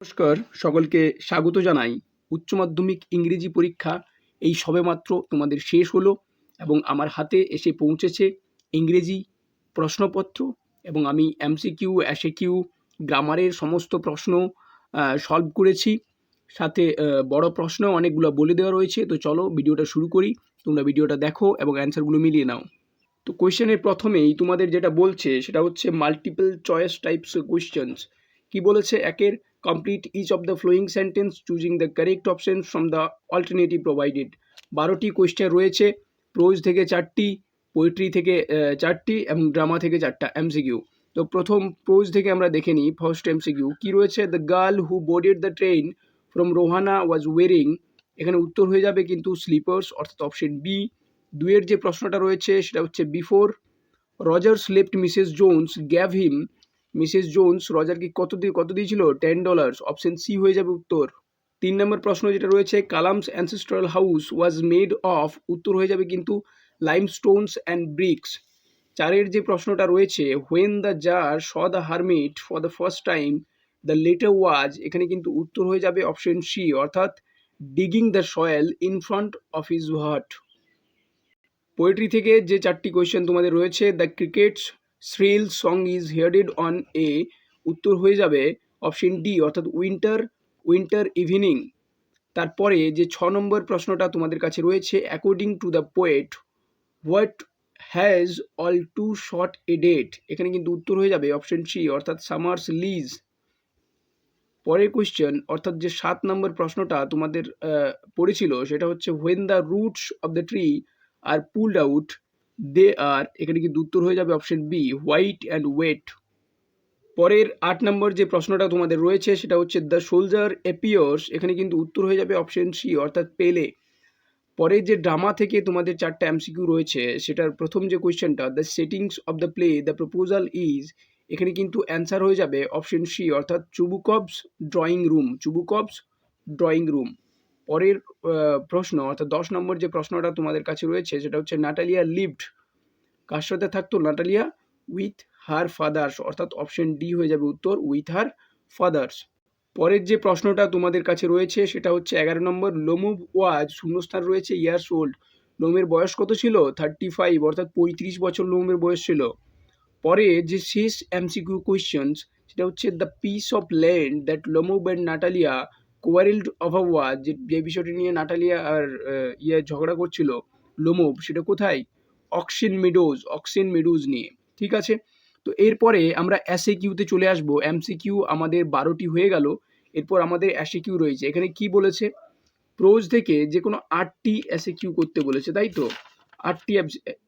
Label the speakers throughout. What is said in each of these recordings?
Speaker 1: নমস্কার, সকলকে স্বাগত জানাই। উচ্চ মাধ্যমিক ইংরেজি পরীক্ষা এই সবেমাত্র তোমাদের শেষ হলো এবং আমার হাতে এসে পৌঁছেছে ইংরেজি প্রশ্নপত্র এবং আমি এমসিকিউ কিউ গ্রামারের সমস্ত প্রশ্ন সলভ করেছি। সাথে বড় প্রশ্ন অনেকগুলো বলে দেওয়া রয়েছে। তো চলো ভিডিওটা শুরু করি। তোমরা ভিডিওটা দেখো এবং অ্যান্সারগুলো মিলিয়ে নাও। তো কোয়েশ্চেনের প্রথমেই তোমাদের যেটা বলছে সেটা হচ্ছে মাল্টিপল চয়েস টাইপস কোয়েশ্চেন্স কি বলেছে একের? Complete each of the following sentences choosing the correct option from the alternatives provided বারোটি কোয়েশ্চেন রয়েছে প্রোজ থেকে চারটি পোয়েট্রি থেকে চারটি এবং ড্রামা থেকে চারটা এমসিকিউ তো প্রথম প্রোজ থেকে আমরা দেখে নিই ফার্স্ট এমসিকিউ কী রয়েছে? The girl who boarded the train from Rohana was wearing এখানে উত্তর হয়ে যাবে কিন্তু স্লিপার্স অর্থাৎ অপশন বি দুয়ের যে প্রশ্নটা রয়েছে, সেটা হচ্ছে before Rogers left Mrs Jones gave him Mrs Jones রজারকে কত দিয়ে কত দিয়েছিল টেন ডলার্স অপশন সি হয়ে যাবে উত্তর। তিন নম্বর প্রশ্ন যেটা রয়েছে, Kalam's ancestral house was made of উত্তর হয়ে যাবে কিন্তু লাইমস্টোনস অ্যান্ড ব্রিক্স চারের যে প্রশ্নটা রয়েছে when the tsar saw the hermit for the first time the latter was এখানে কিন্তু উত্তর হয়ে যাবে অপশন সি অর্থাৎ digging the soil in front of his hut poetry থেকে যে চারটি কোয়েশ্চেন তোমাদের রয়েছে the cricket's shrill song is heard on a উত্তর হয়ে যাবে অপশন ডি, অর্থাৎ উইন্টার উইন্টার ইভিনিং। তারপরে যে ছ নম্বর প্রশ্নটা তোমাদের কাছে রয়েছে according to the poet what has all to short a date এখানে কিন্তু উত্তর হয়ে যাবে অপশন সি, অর্থাৎ সামার্স লিজ। পরের কোয়েশ্চেন অর্থাৎ যে সাত নম্বর প্রশ্নটা তোমাদের পড়েছিল, সেটা হচ্ছে when the roots of the tree are pulled out they are এখানে কিন্তু উত্তর হয়ে যাবে option B white and wet পরের আট নম্বর যে প্রশ্নটা তোমাদের রয়েছে সেটা হচ্ছে দ্য সোলজার এপিয়ার্স এখানে কিন্তু উত্তর হয়ে যাবে অপশন সি অর্থাৎ পেলে। পরের যে ড্রামা থেকে তোমাদের চারটা এমসিকিউ রয়েছে, সেটার প্রথম যে কোয়েশ্চেনটা the settings of the play the proposal is এখানে কিন্তু অ্যান্সার হয়ে যাবে অপশন সি অর্থাৎ Chubukov's drawing room Chubukov's drawing room পরের প্রশ্ন, অর্থাৎ দশ নম্বর যে প্রশ্নটা তোমাদের কাছে রয়েছে, সেটা হচ্ছে, নাটালিয়া লিভড কার সাথে থাকতো? নাটালিয়া উইথ হার ফাদার্স অর্থাৎ অপশন ডি হয়ে যাবে উত্তর উইথ হার ফাদার্স পরের যে প্রশ্নটা তোমাদের কাছে রয়েছে, সেটা হচ্ছে, এগারো নম্বর লোমুভ ওয়াজ শূন্যস্থান রয়েছে ইয়ার্স ওল্ড লোমের বয়স কত ছিল? থার্টি ফাইভ অর্থাৎ পঁয়ত্রিশ বছর লোমের বয়স ছিল। পরে যে শেষ এমসিকিউ কোয়েশ্চেন্স সেটা হচ্ছে the piece of land that Lomov and Natalia quarrelled was যে যে বিষয়টি নিয়ে নাটালিয়া আর ইয়ে ঝগড়া করছিল লোমোভ সেটা কোথায়? অক্সিন মিডোজ অক্সিন মিডোজ নিয়ে, ঠিক আছে? তো এরপরে আমরা এসএ কিউতে চলে আসব। এমসিকিউ আমাদের বারোটি হয়ে গেল। এরপর আমাদের এসএ কিউ রয়েছে। এখানে কি বলেছে? প্রোজ থেকে যে কোনো আটটি এসএ কিউ করতে বলেছে, তাই তো? আটটি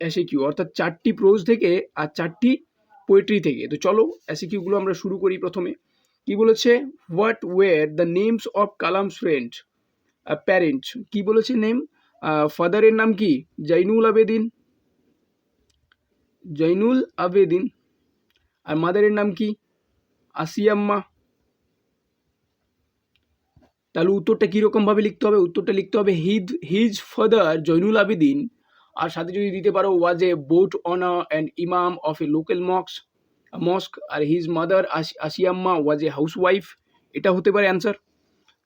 Speaker 1: এসএ কিউ অর্থাৎ চারটি প্রোজ থেকে আর চারটি পোয়েট্রি থেকে। তো চলো এসএ কিউগুলো আমরা শুরু করি প্রথমে। কি বলেছে? What were the names of Kalam's friend parents কি বলেছে নেম ফাদারের নাম কি? জৈনুল আবেদিন জৈনুল আবেদিন আর মাদারের নাম কি? আসিয়াম্মা তাহলে উত্তরটা কীরকম ভাবে লিখতে হবে? উত্তরটা লিখতে হবে his his father Zainul Abedin আর সাথে যদি দিতে পারো was a boat owner and imam of a local Mox mosque R his mother Ashiamma was a housewife এটা হতে পারে অ্যান্সার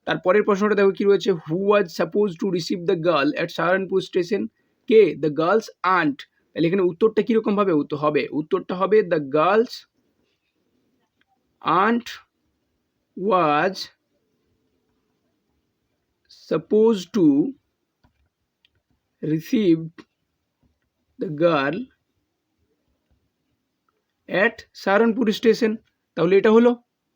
Speaker 1: তারপরের প্রশ্নটা দেখো কি রয়েছে who was suppose to receive the girl at Saharanpur station K? The girl's aunt তাহলে এখানে উত্তরটা কীরকম ভাবে হবে। উত্তরটা হবে the girl's aunt was suppose to receive the girl at Saharanpur station তাহলে এটা হলো।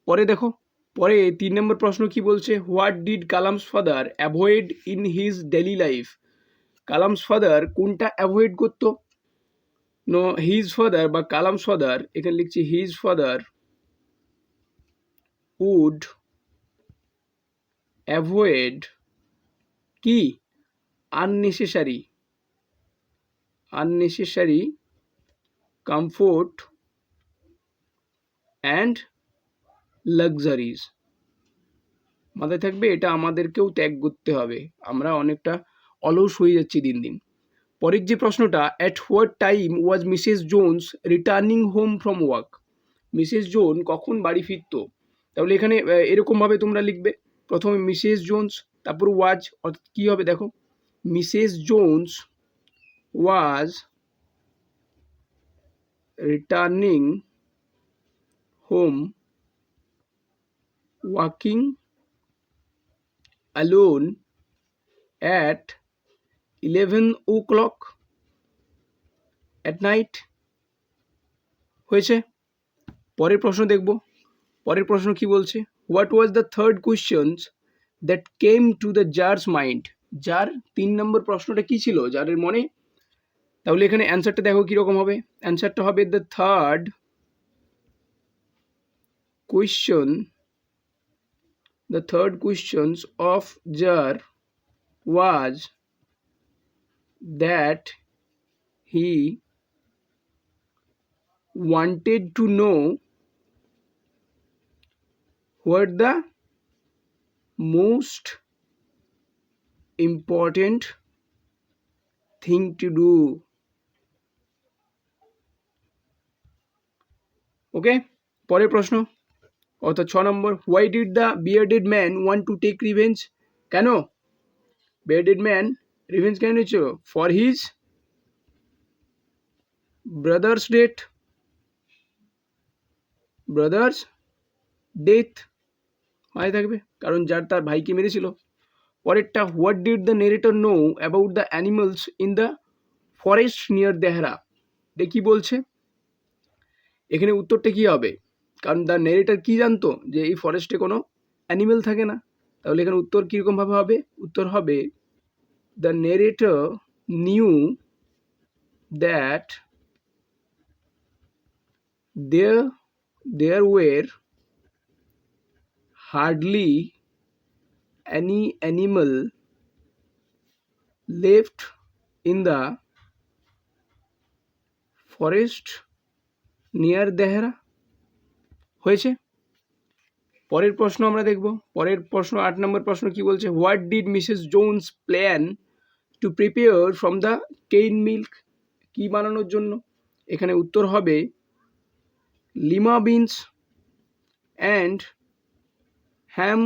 Speaker 1: পরে দেখো। পরে তিন নম্বর প্রশ্ন কি বলছে? What did Kalam's father avoid in his daily life Kalam's father কোনটা অ্যাভয়েড করতো? নো হিজ ফাদার বা কালামস ফাদার এখানে লিখছি হিজ ফাদার উড অ্যাভয়েড কি? Unnecessary unnecessary comfort and luxuries মাথায় থাকবে, এটা আমাদেরকেও ত্যাগ করতে হবে। আমরা অনেকটা অলস হয়ে যাচ্ছি দিন দিন। পরের যে প্রশ্নটা at what time was Mrs Jones returning home from work Mrs Jones কখন বাড়ি ফিরতো? তাহলে এখানে এরকমভাবে তোমরা লিখবে। প্রথমে মিসেস জোন্স তারপর ওয়াজ অর্থাৎ কী হবে দেখো? Mrs Jones was returning home walking alone at eleven o'clock at night হয়েছে। পরের প্রশ্ন দেখব। পরের প্রশ্ন কি বলছে? What was the third questions that came to the tsar's mind যার তিন নম্বর প্রশ্নটা কি ছিল? যারের মনে? তাহলে এখানে অ্যান্সারটা দেখো কীরকম হবে। অ্যান্সারটা হবে the third question the third questions of jar was that he wanted to know what the most important thing to do okay পরের প্রশ্ন অর্থাৎ ছ number why did the bearded man want to take revenge কেন? Bearded man revenge কেন নিচ্ছিল for his brother's death brother's death মাথায় থাকবে, কারণ যার তার ভাইকে মেরেছিল। পরেরটা what did the narrator know about the animals in the forest near Dehra কী বলছে? এখানে উত্তরটা কী হবে? কারণ দ্য নেরেটার কী জানতো? যে এই ফরেস্টে কোনো অ্যানিমেল থাকে না। তাহলে এখানে উত্তর কীরকমভাবে হবে? উত্তর হবে the narrator knew that there there were hardly any animal left in the forest near Dehra হয়েছে? পরের প্রশ্ন আমরা দেখব। পরের প্রশ্ন, আট নম্বর প্রশ্ন কি বলছে? What did Mrs Jones plan to prepare from the cane milk কি বানানোর জন্য? এখানে উত্তর হবে লিমা বিনস অ্যান্ড হ্যাম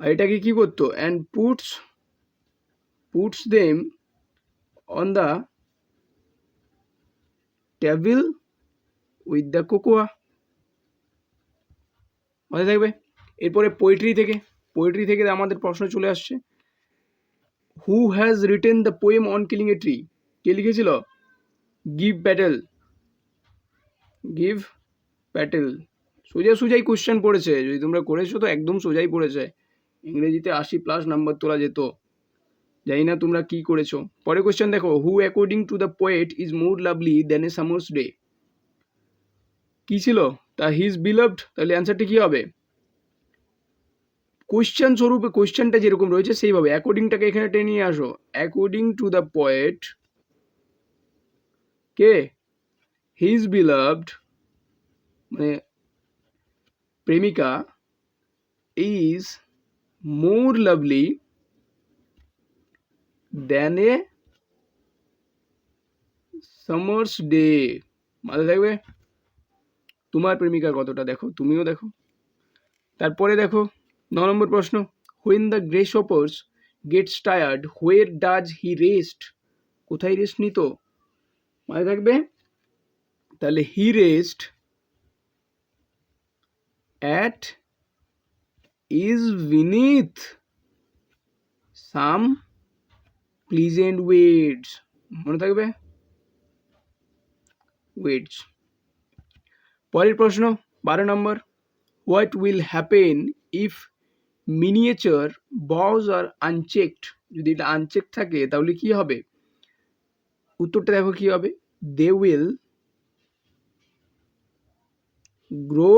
Speaker 1: এটাকে কি করতো? And puts puts them on the table with the cocoa মাথায় থাকবে? এরপরে পোয়েট্রি থেকে পোয়েট্রি থেকে আমাদের প্রশ্ন চলে আসছে। Who has written the poem on killing a tree কে লিখেছিল? গিভ প্যাটেল গিভ প্যাটেল সোজা সোজাই কোশ্চেন পড়েছে। যদি তোমরা করেছ তো একদম সোজাই পড়েছে। ইংরেজিতে আশি প্লাস নাম্বার তোলা যেত। জানি না তোমরা কি করেছ। পরে কোশ্চেন দেখো। Who according to the poet is more lovely than a summer's day কি ছিল? তা হিজ বিলভড তাহলে অ্যান্সারটা কি হবে? কোশ্চেন স্বরূপে কোশ্চেনটা যেরকম রয়েছে সেইভাবে। অ্যাকর্ডিংটাকে এখানে টেনে নিয়ে আসো। অ্যাকর্ডিং টু দ্য পোয়েট কে? হিজ বিলভড মানে প্রেমিকা is more lovely than a summer's day মাথায় থাকবে? তোমার প্রেমিকা কতটা দেখো? তুমিও দেখো। তারপরে দেখো, ন নম্বর প্রশ্ন when the grasshoppers gets tired where does he rest কোথায় রেস্ট নিত? মনে থাকবে? তাহলে he rest at ease beneath some pleasant weeds মনে থাকবে? ওয়েডস পরের প্রশ্ন, বারো number what will happen if miniature boughs are unchecked যদি এটা আনচেক থাকে, তাহলে কি হবে? উত্তরটা দেখো কি হবে। They will grow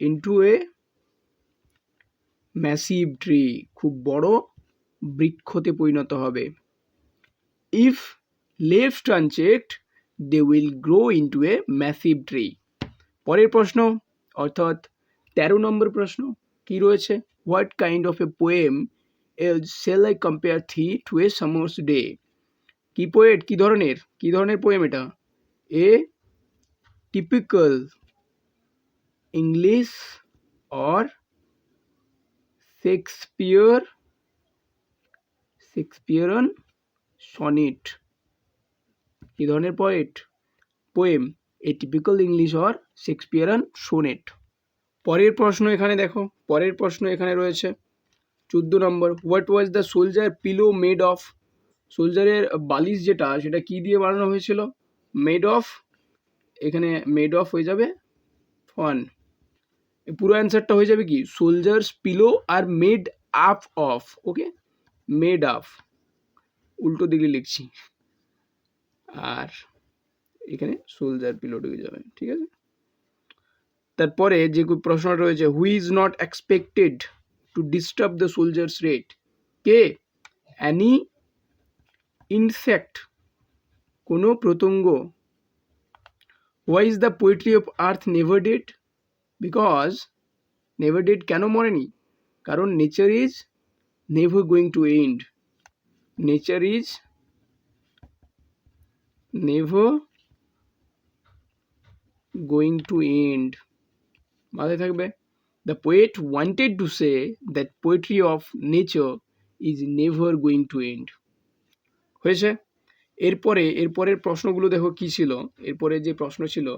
Speaker 1: into a massive tree খুব বড় বৃক্ষতে পরিণত হবে। If left unchecked they will grow into a massive tree পরের প্রশ্ন, অর্থাৎ তেরো নম্বর প্রশ্ন, কি রয়েছে? What kind of a poem is shall I compare thee to a summer's day কি পোয়েট কি ধরনের? কি ধরনের পোয়েম এটা? A typical English or Shakespeare Shakespearean sonnet কি ধরনের poet poem a typical English or Shakespearean sonnet পরের প্রশ্ন এখানে দেখো। পরের প্রশ্ন এখানে রয়েছে। চোদ্দ number what was the soldier pillow made of সোলজারের বালিশ যেটা, সেটা কি দিয়ে বানানো হয়েছিল? মেড অফ এখানে মেড অফ হয়ে যাবে ফন পুরো অ্যান্সারটা হয়ে যাবে কি? Soldier's pillow are made up of okay made up উল্টো দিকে লিখছি। আর এখানে সোলজার পিলো ঢুকে যাবে, ঠিক আছে? তারপরে যে প্রশ্নটা রয়েছে who is not expected to disturb the soldier's rest K? Any insect কোনো প্রতঙ্গ why is the poetry of earth never dead because never dead কেন মরেনি? কারণ nature is never going to end nature is never going to end মাথায় থাকবে? The poet wanted to say that poetry of nature is never going to end হয়েছে? এরপরে, এরপরের প্রশ্নগুলো দেখো কি ছিল? এরপরে যে প্রশ্ন ছিল,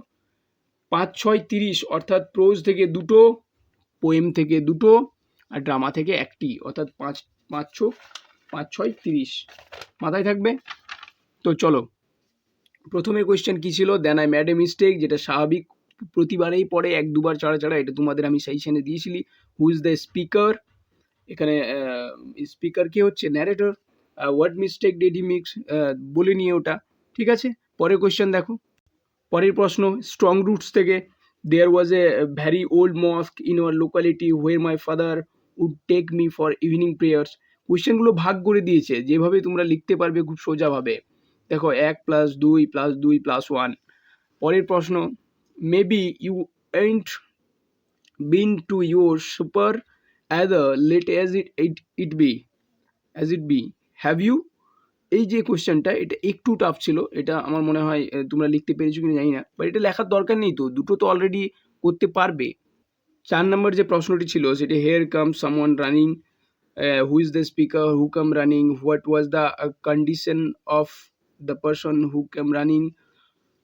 Speaker 1: পাঁচ, ছয়, তিরিশ, অর্থাৎ প্রোজ থেকে দুটো পোয়েম থেকে দুটো, আর ড্রামা থেকে একটি, অর্থাৎ পাঁচ পাঁচ ছ পাঁচ, ছয়, তিরিশ। মাথায় থাকবে? তো চলো। প্রথমে কোয়েশ্চেন কী ছিল? Then I made a mistake যেটা স্বাভাবিক প্রতিবারেই পড়ে, এক দুবার ছাড়া ছাড়া, এটা তোমাদের আমি সাইশনে দিয়েছিলি। হু ইজ দ্য স্পিকার এখানে স্পিকার কে হচ্ছে? Narrator what mistake did mix বলে নিয়ে ওটা, ঠিক আছে? পরের কোয়েশ্চেন দেখো। পরের প্রশ্ন স্ট্রং রুটস থেকে there was a very old mosque in our locality where my father would take me for evening prayers কোয়েশ্চেনগুলো ভাগ করে দিয়েছে, যেভাবে তোমরা লিখতে পারবে খুব সোজাভাবে। দেখো এক প্লাস দুই প্লাস দুই প্লাস ওয়ান পরের প্রশ্ন maybe you ain't been to your supper either late as it it it be as it be have you এই যে কোয়েশ্চেনটা এটা একটু টাফ ছিল। এটা আমার মনে হয় তোমরা লিখতে পেরেছ কিনা জানি না। বাট এটা লেখার দরকার নেই তো, দুটো তো অলরেডি করতে পারবে। চার নম্বর যে প্রশ্নটি ছিল, সেটি here come someone running who is the speaker who come running what was the condition of the person who come running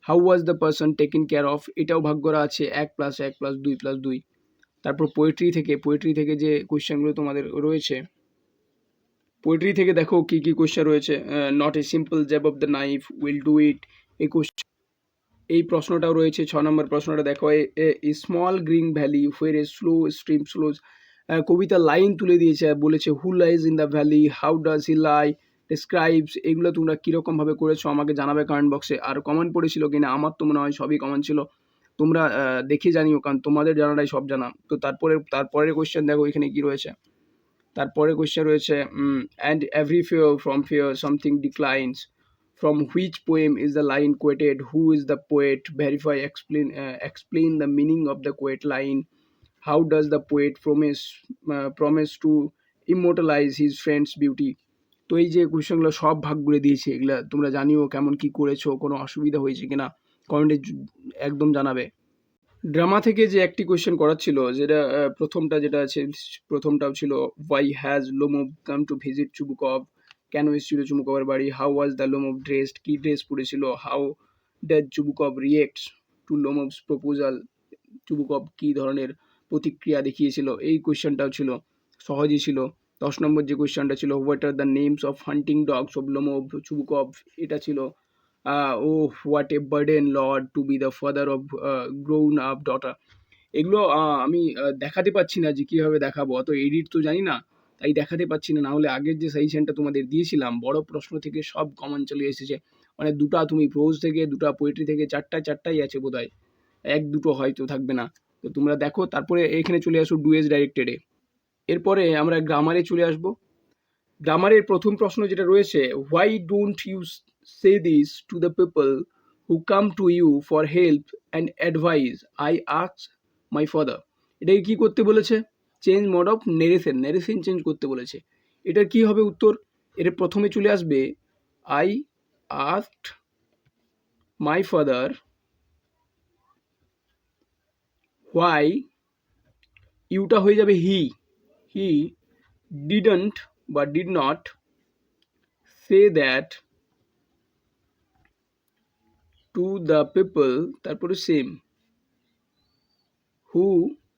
Speaker 1: how was the person taken care of এটাও ভাগ করা আছে, এক প্লাস এক প্লাস দুই প্লাস দুই। তারপর poetry থেকে পোয়েট্রি থেকে যে কোয়েশ্চেনগুলো তোমাদের রয়েছে পোয়েট্রি থেকে দেখো কি কি কোয়েশ্চেন রয়েছে not a simple jab of the knife will do it এই কোয়েশ্চেন এই প্রশ্নটাও রয়েছে, ছ নম্বর প্রশ্নটা দেখো, a small green valley where a slow stream flows কবিতার লাইন তুলে দিয়েছে, বলেছে who lies in the valley how does he lie describes এগুলো তোমরা কীরকমভাবে করেছ আমাকে জানাবে কমেন্ট বক্সে আর কমেন্ট পড়েছিল কিনা, আমার তো মনে হয় সবই কমেন্ট ছিল। তোমরা দেখে জানিও, কারণ তোমাদের জানাটাই সব জানা। তো তারপরে, তারপরের কোয়েশ্চেন দেখো এখানে কি রয়েছে। তারপরে কোয়েশ্চেন রয়েছে and every fair from fair something declines from which poem is the line quoted who is the poet verify explain explain the meaning of the quote line how does the poet promise promise to immortalise his friend's beauty তো এই যে কোয়েশ্চেনগুলো সব ভাগ করে দিয়েছে, এগুলো তোমরা জানিও কেমন কি করেছ, কোনো অসুবিধা হয়েছে কিনা? কমেন্টে একদম জানাবে। ড্রামা থেকে যে একটি কোয়েশ্চেন করার ছিল যেটা প্রথমটা যেটা আছে, প্রথমটাও ছিল why has Lomov come to visit Chubukov কেন এসেছিল চুবুকভের বাড়ি? How was the Lomov dressed কি ড্রেস পরেছিল? How did Chubukov reacts to Lomov's proposal Chubukov কী ধরনের প্রতিক্রিয়া দেখিয়েছিল? এই কোয়েশ্চেনটাও ছিল, সহজই ছিল। দশ নম্বর যে কোয়েশ্চেনটা ছিল what are the names of hunting dogs of Lomov Chubukov এটা ছিল ও what a burden lord to be the father of grown up daughter এগুলো আমি দেখাতে পাচ্ছি না যে কীভাবে দেখাবো, অত এডিট তো জানি না, তাই দেখাতে পাচ্ছি না। নাহলে আগের যে সাজেশনটা তোমাদের দিয়েছিলাম, বড় প্রশ্ন থেকে সব কমন চলে এসেছে। মানে দুটা তুমি প্রোজ থেকে, দুটা পোয়েট্রি থেকে, চারটা, চারটাই আছে বোধহয়। এক, দুটো হয়তো থাকবে না। তো তোমরা দেখো, তারপরে এখানে চলে আসো ডুয়েজ ডাইরেক্টেডে এরপরে আমরা গ্রামারে চলে আসব। গ্রামারের প্রথম প্রশ্ন যেটা রয়েছে why don't you say this to the people who come to you for help and advice I আক্স my father এটাকে কী করতে বলেছে? Change mode of narration narration change করতে বলেছে। এটার কি হবে উত্তর? এটা প্রথমে চলে আসবে I asked my father why Yuta হয়ে যাবে হি হি ডিডন্ট বা did not say that to the people তারপরে সেম হু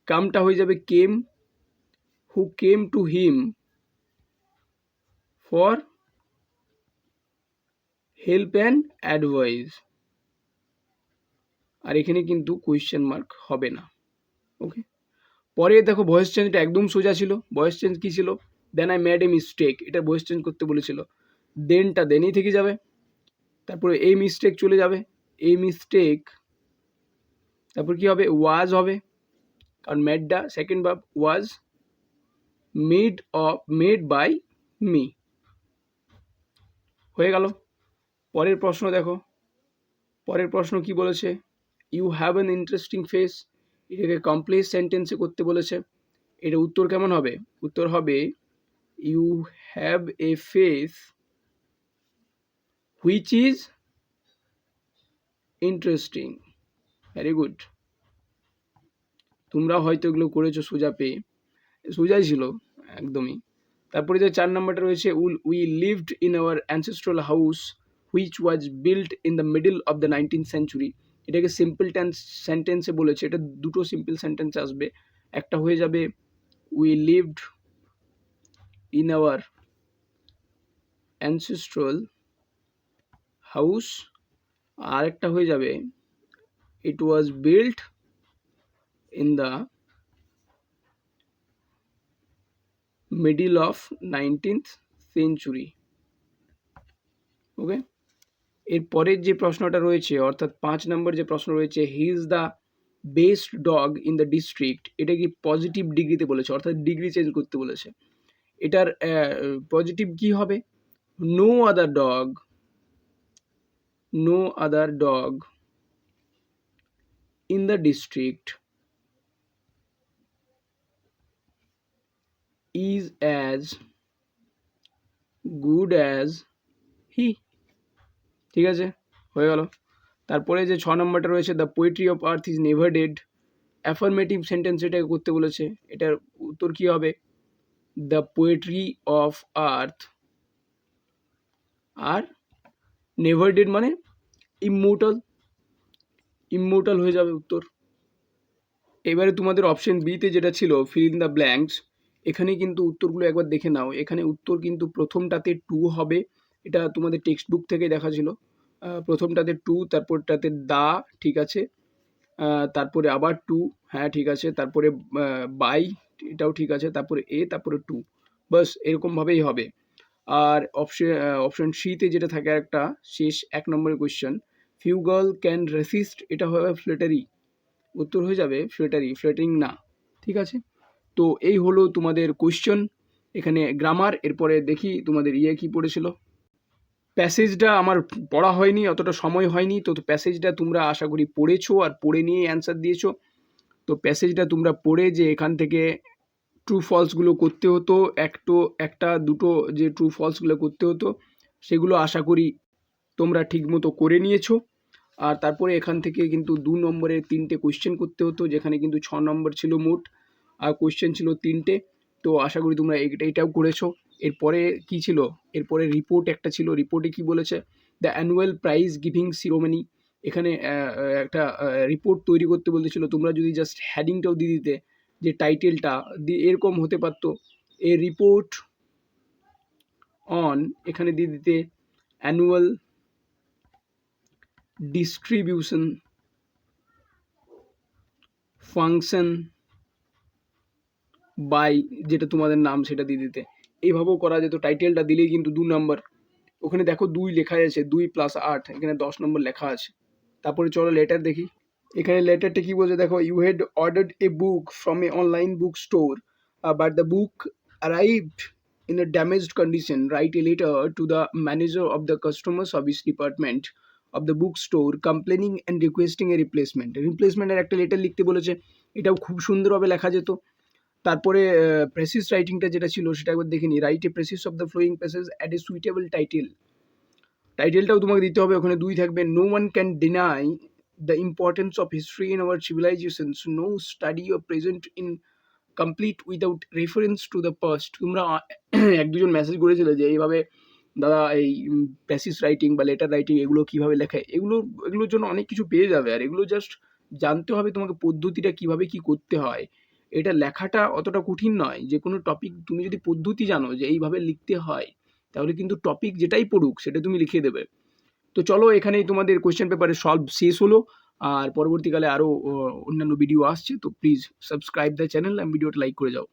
Speaker 1: কামটা হয়ে যাবে came who came to him for help and advice আর এখানে কিন্তু কোয়েশ্চেন মার্ক হবে না ওকে পরে দেখো ভয়েস চেঞ্জটা একদম সোজা ছিল। ভয়েস চেঞ্জ কী ছিল? Then I made a mistake এটা ভয়েস চেঞ্জ করতে বলেছিল। দেনটা দেনই থেকে যাবে। তারপরে এই মিস্টেক চলে যাবে। এই মিস্টেক তারপর কি হবে? ওয়াজ হবে। কারণ ম্যাডটা সেকেন্ড ভাব was made of made by me হয়ে গেল। পরের প্রশ্ন দেখো। পরের প্রশ্ন কি বলেছে? You have an interesting face এটাকে কমপ্লেক্স সেন্টেন্সে করতে বলেছে। এটা উত্তর কেমন হবে? উত্তর হবে you have a face which is interesting very good তোমরা হয়তো এগুলো করেছ সোজা পেয়ে। সোজাই ছিল, একদমই। তারপরে যে চার নম্বরটা রয়েছে will we lived in our ancestral house which was build in the middle of the nineteen century এটাকে সিম্পল টেন্স সেন্টেন্সে বলেছে, এটা দুটো সিম্পল সেন্টেন্স আসবে। একটা হয়ে যাবে we lived in our ancestral house আর একটা হয়ে যাবে it was build in the middle of nineteenth century okay এর পরের যে প্রশ্নটা রয়েছে, অর্থাৎ পাঁচ নম্বর যে প্রশ্ন রয়েছে he is the best dog in the district এটা কি পজিটিভ ডিগ্রিতে বলেছে? অর্থাৎ ডিগ্রি চেঞ্জ করতে বলেছে। এটার পজিটিভ কি হবে? No other dog no other dog in the district is as good as he ঠিক আছে? হয়ে গেল। তারপরে যে ছ নম্বরটা রয়েছে the poetry of earth is never dead affirmative sentence এটাকে করতে বলেছে। এটার উত্তর কী হবে? The poetry of earth are never dead মানে ইমোটাল ইমোটাল হয়ে যাবে উত্তর। এবারে তোমাদের অপশন বিতে যেটা ছিল ফিল ইন দ্য ব্ল্যাঙ্কস এখানে কিন্তু উত্তরগুলো একবার দেখে নাও। এখানে উত্তর কিন্তু প্রথমটাতে টু হবে। এটা তোমাদের টেক্সট বুক থেকে দেখা ছিল। প্রথমটাতে টু, তারপরটাতে দা, ঠিক আছে? তারপরে আবার টু হ্যাঁ ঠিক আছে। তারপরে বাই, এটাও ঠিক আছে। তারপরে এ, তারপরে টু। বাস, এরকমভাবেই হবে। আর অপশন অপশন সিতে যেটা থাকে একটা, শেষ এক নম্বরের question few girl can resist এটা হবে ফ্লেটারি উত্তর হয়ে যাবে ফ্লেটারি ফ্লেটিং না, ঠিক আছে? তো এই হলো তোমাদের কোয়েশ্চন এখানে গ্রামার এরপরে দেখি তোমাদের ইয়ে কী পড়েছিল। প্যাসেজটা আমার পড়া হয়নি, অতটা সময় হয়নি। তো প্যাসেজটা তোমরা আশা করি পড়েছো আর পড়ে নিয়ে অ্যান্সার দিয়েছ। তো প্যাসেজটা তোমরা পড়ে যে এখান থেকে ট্রু ফলসগুলো করতে হতো, একটো, একটা, দুটো যে ট্রু ফলসগুলো করতে হতো, সেগুলো আশা করি তোমরা ঠিকমতো করে নিয়েছো। আর তারপরে এখান থেকে কিন্তু দু নম্বরের তিনটে কোয়েশ্চেন করতে হতো, যেখানে কিন্তু ছ নম্বর ছিল মোট, আর কোয়েশ্চেন ছিল তিনটে। তো আশা করি তোমরা এটা এটাও করেছ। এরপরে কি ছিল? এরপরে রিপোর্ট একটা ছিল। রিপোর্টে কি বলেছে? The annual prize giving ceremony এখানে একটা রিপোর্ট তৈরি করতে বলেছিল। তোমরা যদি জাস্ট হ্যাডিংটাও দিয়ে দিতে, যে টাইটেলটা দিয়ে এরকম হতে পারতো। এ রিপোর্ট অন এখানে দিয়ে দিতে অ্যানুয়াল ডিস্ট্রিবিউশন ফাংশন বাই যেটা তোমাদের নাম, সেটা দিয়ে দিতে। এইভাবেও করা যেত। টাইটেলটা দিলেই কিন্তু দু নম্বর ওখানে দেখো দুই লেখা আছে, দুই প্লাস আট, এখানে দশ নম্বর লেখা আছে। তারপরে চলো লেটার দেখি। এখানে লেটারটা কি বলছে দেখো you had ordered a book from a online book store but the book arrived in a damaged condition. Write a letter to the manager of the customer service department of the bookstore complaining and requesting a replacement রিপ্লেসমেন্টের একটা letter লিখতে বলেছে। এটাও খুব সুন্দরভাবে লেখা যেত। তারপরে precis রাইটিংটা যেটা ছিল সেটা একবার দেখে নিই। Write a precis of the following passage at a suitable title টাইটেলটাও তোমাকে দিতে হবে, ওখানে দুই থাকবে। No one can deny the importance of history in our civilisations no study of present in complete without reference to the past তোমরা এক দুজন message করেছিলে যে এইভাবে দাদা, এই প্যাসিস রাইটিং বা লেটার রাইটিং এগুলো কীভাবে লেখায়? এগুলো, এগুলোর জন্য অনেক কিছু পেয়ে যাবে। আর এগুলো জাস্ট জানতে হবে তোমাকে পদ্ধতিটা কীভাবে কী করতে হয়। এটা লেখাটা অতটা কঠিন নয়। যে কোনো টপিক তুমি যদি পদ্ধতি জানো যে এইভাবে লিখতে হয়, তাহলে কিন্তু টপিক যেটাই পড়ুক সেটা তুমি লিখে দেবে। তো চলো এখানেই তোমাদের কোয়েশ্চেন পেপারে সলভ শেষ হলো। আর পরবর্তীকালে আরও অন্যান্য ভিডিও আসছে, তো প্লিজ সাবস্ক্রাইব দ্য চ্যানেল আমি ভিডিওটা লাইক করে যাও।